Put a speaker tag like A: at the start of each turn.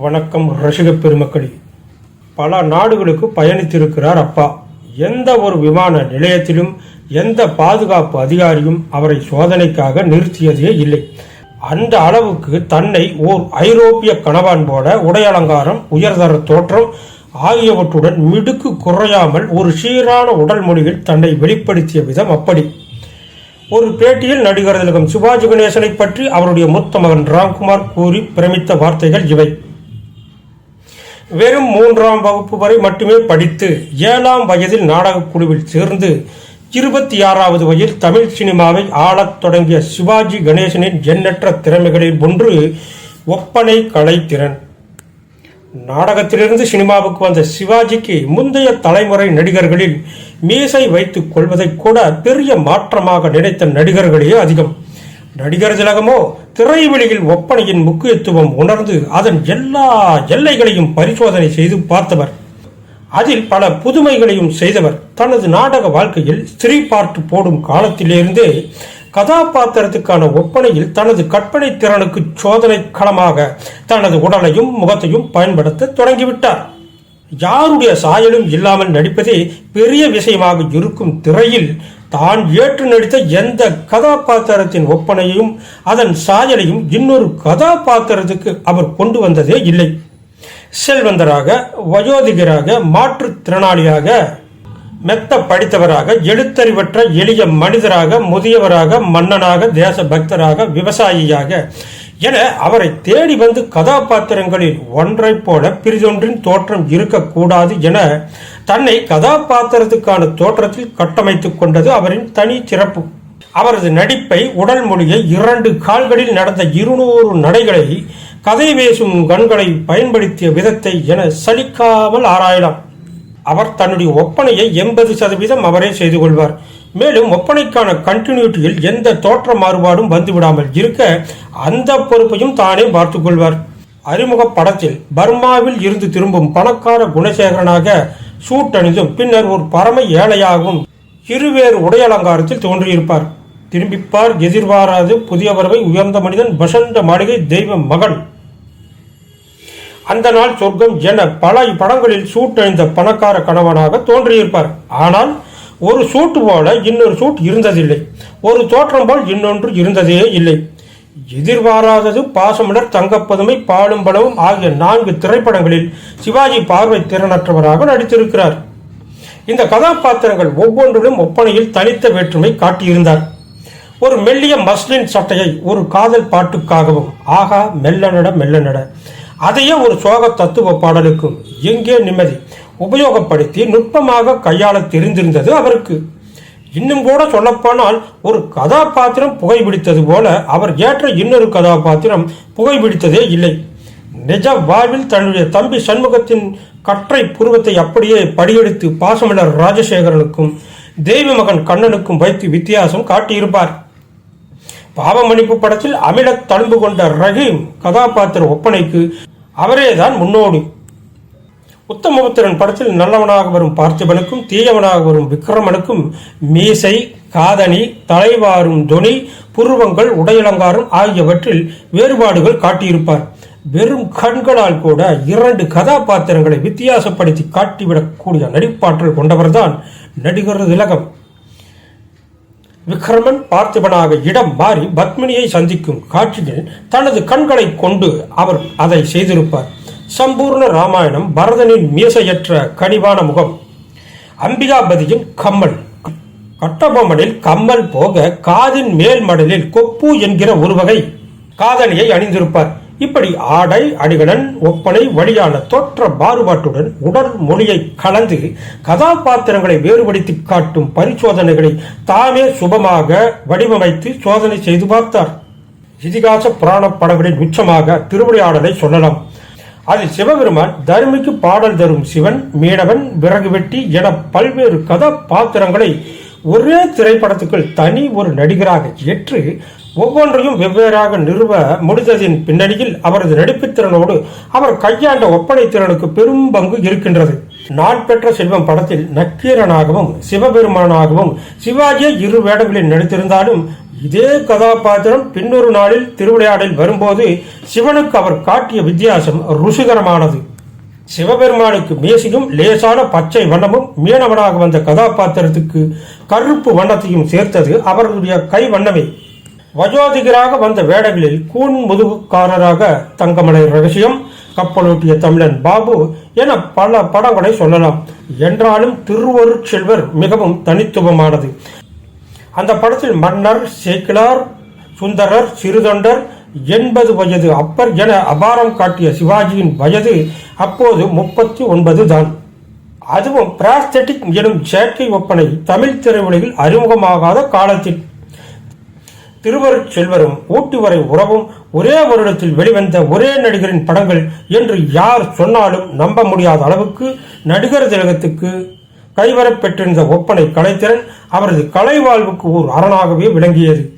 A: வணக்கம் ரசிக பெருமக்களே. பல நாடுகளுக்கு பயணித்திருக்கிறார் அப்பா. எந்த ஒரு விமான நிலையத்திலும் எந்த பாதுகாப்பு அதிகாரியும் அவரை சோதனைக்காக நிறுத்தியதே இல்லை. அந்த அளவுக்கு தன்னை ஓர் ஐரோப்பிய கணவான் போல உடையலங்காரம் உயர்தர தோற்றம் ஆகியவற்றுடன் மிடுக்கு குறையாமல் ஒரு சீரான உடல் மொழியில் தன்னை வெளிப்படுத்திய விதம் அப்படி. ஒரு பேட்டியில் நடிகர் திலகம் சிவாஜி கணேசனை பற்றி அவருடைய மூத்த மகன் ராம்குமார் கூறி பிரமித்த வார்த்தைகள் இவை. வெறும் மூன்றாம் வகுப்பு வரை மட்டுமே படித்து ஏழாம் வயதில் நாடகக் குழுவில் சேர்ந்து இருபத்தி ஆறாவது வயதில் தமிழ் சினிமாவை ஆளத் தொடங்கிய சிவாஜி கணேசனின் எண்ணற்ற திறமைகளில் ஒன்று ஒப்பனை கலைத்திறன். நாடகத்திலிருந்து சினிமாவுக்கு வந்த சிவாஜிக்கு முந்தைய தலைமுறை நடிகர்களில் மீசை வைத்துக் கொள்வதை கூட பெரிய மாற்றமாக நினைத்த நடிகர்களே அதிகம். நடிகர் திலகமோ திரைவெளியில் ஒப்பனையின் முக்கியத்துவம் உணர்ந்து அதன் எல்லா எல்லைகளையும் பரிசோதனை செய்து பார்த்தவர். அதில் பல புதுமைகளையும் செய்தவர். தனது நாடக வாழ்க்கையில் ஸ்திரீ பார்ட் போடும் காலத்திலிருந்தே கதாபாத்திரத்துக்கான ஒப்பனையில் தனது கற்பனை திறனுக்கு சோதனை களமாக தனது உடலையும் முகத்தையும் பயன்படுத்த தொடங்கிவிட்டார். யாருடைய சாயலும் இல்லாமல் நடிப்பதே பெரிய விஷயமாக இருக்கும் திரையில். தான் ஏற்று நடித்த எந்த கதாபாத்திரத்தின் ஒப்பனையும் அதன் சாயலையும் இன்னொரு கதாபாத்திரத்துக்கு அவர் கொண்டு வந்ததே இல்லை. செல்வந்தராக வயோதிகராக மாற்றுத்திறனாளியாக மெத்த படித்தவராக எழுத்தறிவற்ற எளிய மனிதராக முதியவராக மன்னனாக தேசபக்தராக விவசாயியாக என அவரை தேடி வந்து கதாபாத்திரங்களில் ஒன்றைப் போல பிரிதொன்றின் தோற்றம் இருக்கக்கூடாது என தன்னை கதாபாத்திரத்துக்கான தோற்றத்தில் கட்டமைத்துக் கொண்டது அவரின் தனி சிறப்பு. அவரது நடிப்பை உடல் மொழியை இரண்டு கால்களில் நடந்த இருநூறு நடைகளை கதை பேசும் கண்களை பயன்படுத்திய விதத்தை என சலிக்காமல் ஆராயலாம். அவர் தன்னுடைய ஒப்பனையை எண்பது சதவீதம் அவரே செய்து கொள்வார். மேலும் ஒப்பனைக்கான கண்டினியூட்டியில் எந்த தோற்ற மாறுபாடும் வந்துவிடாமல் இருக்க அந்த பொறுப்பையும் தானே பார்த்துக் கொள்வார். அறிமுக படத்தில் பர்மாவில் இருந்து திரும்பும் பணக்கார குணசேகரனாக சூட் அணிந்தும் பின்னர் ஒரு பரம ஏழையாகவும் இருவேறு உடையலங்காரத்தில் தோன்றியிருப்பார். திரும்பிப்பார் எதிர்பாராது புதிய வரவை உயர்ந்த மனிதன் வசந்த மாளிகை தெய்வ மகன். அந்த நாள் சொர்க்கம் என பல படங்களில் சூட்டழிந்த பணக்கார கணவனாக தோன்றியிருப்பார். ஆனால் ஒரு சூட்டு போல இன்னொரு சூட் இருந்ததில்லை. ஒரு தோற்றம் போல் இன்னொன்று இருந்ததே இல்லை. எதிர்பாராதது பாசமலர் தங்கப்பதுமை பாலும் பலவும் ஆகிய நான்கு திரைப்படங்களில் சிவாஜி பார்வை திறனற்றவராக நடித்திருக்கிறார். இந்த கதாபாத்திரங்கள் ஒவ்வொன்றிலும் ஒப்பனையில் தனித்த வேற்றுமை காட்டியிருந்தார். ஒரு மெல்லிய மஸ்லின் சட்டையை ஒரு காதல் பாட்டுக்காகவும் ஆகா மெல்ல நட மெல்ல நட அதையே ஒரு சோக தத்துவ பாடலுக்கும் எங்கே நிம்மதி? உபயோகப்படுத்தி நுட்பமாக கையாள தெரிந்திருந்தது அவருக்கு. இன்னும் கூட சொல்லப்போனால் ஒரு கதாபாத்திரம் புகைப்பிடித்தது போல அவர் ஏற்ற இன்னொரு கதாபாத்திரம் புகைப்பிடித்ததே இல்லை. நிஜ வாழ்வில் தன்னுடைய தம்பி சண்முகத்தின் கற்றை புருவத்தை அப்படியே படியெடுத்து பாசமலர் ராஜசேகரனுக்கும் தெய்வ மகன் கண்ணனுக்கும் வைத்து வித்தியாசம் காட்டியிருப்பார். பாவமணிப்பு படத்தில் அமிலத் தழும்பு கொண்ட ரஹீம் கதாபாத்திர ஒப்பனைக்கு அவரேதான் முன்னோடி. உத்தமபுத்திரன் படத்தில் நல்லவனாக வரும் பார்த்திபனுக்கும் தீயவனாக வரும் விக்ரமனுக்கும் மீசை காதணி தலைவாரும் துணி புருவங்கள் உடையலங்காரம் ஆகியவற்றில் வேறுபாடுகள் காட்டியிருப்பார். வெறும் கண்களால் கூட இரண்டு கதாபாத்திரங்களை வித்தியாசப்படுத்தி காட்டிவிடக்கூடிய நடிப்பாற்றல் கொண்டவர்தான் நடிகர் திலகம். விக்ரமன் பார்த்திபனாக இடம் மாறி பத்மினியை சந்திக்கும் காட்சியில் தனது கண்களை கொண்டு அவர் அதை செய்திருப்பார். சம்பூர்ண ராமாயணம் பரதனின் மீசையற்ற கனிவான முகம். அம்பிகாபதியின் கம்மல். கட்டபொம்மனில் கம்மல் போக காதின் மேல் மடலில் கொப்பு என்கிற ஒரு வகை காதலியை அணிந்திருப்பார். இப்படி ஆடை அடிகலன் ஒப்பனை வழியான தோற்ற மாறுபாட்டுடன் உடல் மொழியை கலந்து கதாபாத்திரங்களை வேறுபடுத்தி காட்டும் பரிசோதனைகளை தாமே சுபமாக வடிவமைத்து சோதனை செய்து பார்த்தார். இதிகாச புராண படங்களின் உச்சமாக திருவிளையாடலை சொல்லலாம். அதில் சிவபெருமான் தருமிக்கு பாடல் தரும் சிவன் மீனவன் விறகு வெட்டி என பல்வேறு கதாபாத்திரங்களை ஒரே திரைப்படத்துக்குள் தனி ஒரு நடிகராக ஏற்று ஒவ்வொன்றையும் வெவ்வேறாக நிறுவ முடிந்ததின் பின்னணியில் அவரது நடிப்புத்திறனோடு அவர் கையாண்ட ஒப்பனை திறனுக்கு பெரும் பங்கு இருக்கின்றது. நான் பெற்ற செல்வம் படத்தில் நக்கீரனாகவும் சிவபெருமானாகவும் சிவாஜியை இரு வேடங்களில் நடித்திருந்தாலும் இதே கதாபாத்திரம் பின்னொரு நாளில் திருவிளையாடலில் வரும்போது சிவனுக்கு அவர் காட்டிய வித்தியாசம் ருசிகரமானது. சிவபெருமானுக்கு மேசியும் லேசான பச்சை வண்ணமும் மீனவனாக வந்த கதாபாத்திரத்துக்கு கருப்பு வண்ணத்தையும் சேர்த்தது அவர்களுடைய கை வண்ணமே. வயோதிகராக வந்த வேடங்களில் கூன் முதுகுக்காரராக தங்கமலை ரகசியம் கப்பலோட்டிய தமிழன் பாபு என பல படங்களை சொல்லலாம். என்றாலும் திருவருட்செல்வர் மிகவும் தனித்துவமானது. அந்த படத்தில் மன்னர் சேக்கிலார் சுந்தரர் சிறுதொண்டர் எண்பது வயது அப்பர் என அபாரம் காட்டிய சிவாஜியின் வயது அப்போது முப்பத்தி ஒன்பது தான். அதுவும் பிராஸ்தட்டிக் எனும் செயற்கை ஒப்பனை தமிழ் திரையுலகில் அறிமுகமாகாத காலத்தில். திருவருட் செல்வரும் ஊட்டி வரை உறவும் ஒரே வருடத்தில் வெளிவந்த ஒரே நடிகரின் படங்கள் என்று யார் சொன்னாலும் நம்ப முடியாத அளவுக்கு நடிகர் திலகத்துக்கு கைவரப் பெற்றிருந்த ஒப்பனை கலைத்திறன் அவரது கலை வாழ்வுக்கு ஓர் அரணாகவே விளங்கியது.